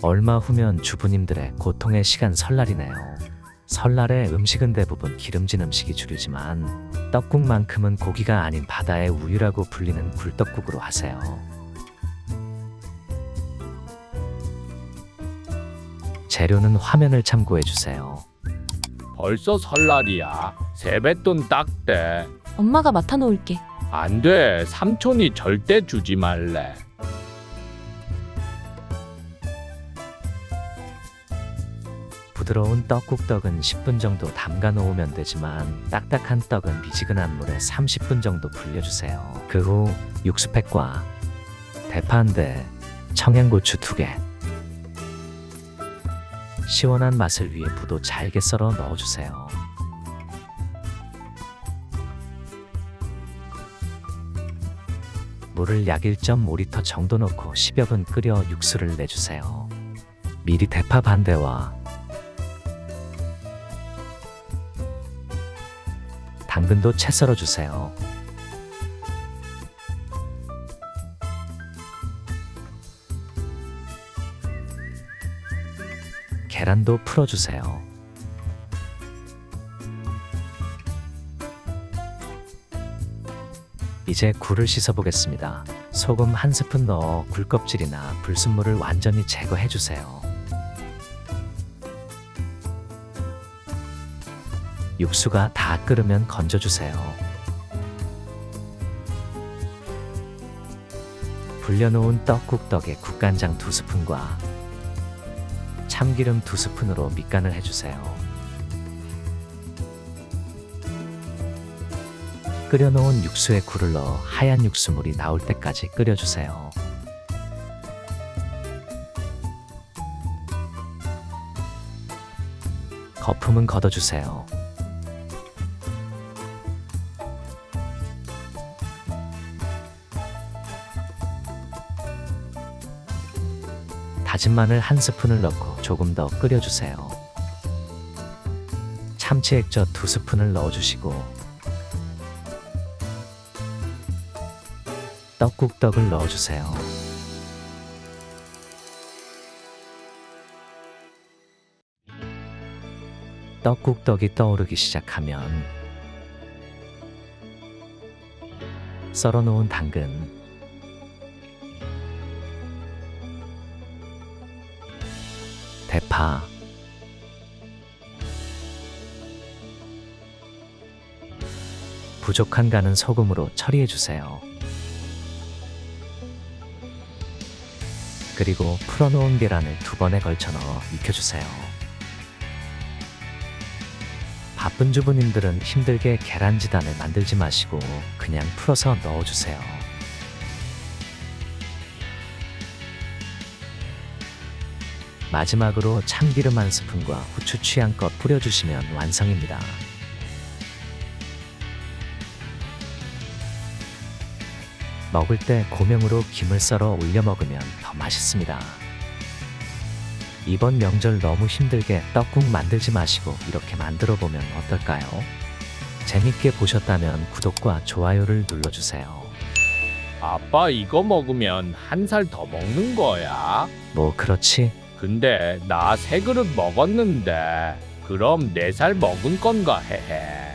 얼마 후면 주부님들의 고통의 시간 설날이네요. 설날에 음식은 대부분 기름진 음식이 주류지만 떡국만큼은 고기가 아닌 바다의 우유라고 불리는 굴떡국으로 하세요. 재료는 화면을 참고해 주세요. 벌써 설날이야. 세뱃돈 딱대. 엄마가 맡아놓을게. 안 돼. 삼촌이 절대 주지 말래. 부드러운 떡국떡은 10분 정도 담가 놓으면 되지만 딱딱한 떡은 미지근한 물에 30분 정도 불려주세요. 그 후 육수팩과 대파 한 대, 청양고추 두 개, 시원한 맛을 위해 무도 잘게 썰어 넣어주세요. 물을 약 1.5리터 정도 넣고 10여 분 끓여 육수를 내주세요. 미리 대파 반 대와 당근도 채 썰어 주세요. 계란도 풀어 주세요. 이제 굴을 씻어 보겠습니다. 소금 한 스푼 넣어 굴 껍질이나 불순물을 완전히 제거해 주세요. 육수가 다 끓으면 건져주세요. 불려놓은 떡국떡에 국간장 두 스푼과 참기름 두 스푼으로 밑간을 해주세요. 끓여놓은 육수에 굴을 넣어 하얀 육수물이 나올 때까지 끓여주세요. 거품은 걷어주세요. 다진 마늘 한 스푼을 넣고 조금 더 끓여주세요. 참치 액젓 두 스푼을 넣어주시고 떡국떡을 넣어주세요. 떡국떡이 떠오르기 시작하면 썰어놓은 당근, 대파, 부족한 간은 소금으로 처리해 주세요. 그리고 풀어놓은 계란을 두 번에 걸쳐 넣어 익혀주세요. 바쁜 주부님들은 힘들게 계란지단을 만들지 마시고 그냥 풀어서 넣어주세요. 마지막으로 참기름 한 스푼과 후추 취향껏 뿌려주시면 완성입니다. 먹을 때 고명으로 김을 썰어 올려 먹으면 더 맛있습니다. 이번 명절 너무 힘들게 떡국 만들지 마시고 이렇게 만들어 보면 어떨까요? 재밌게 보셨다면 구독과 좋아요를 눌러주세요. 아빠 이거 먹으면 한 살 더 먹는 거야. 뭐 그렇지? 근데 나 세 그릇 먹었는데 그럼 네 살 먹은 건가 해해.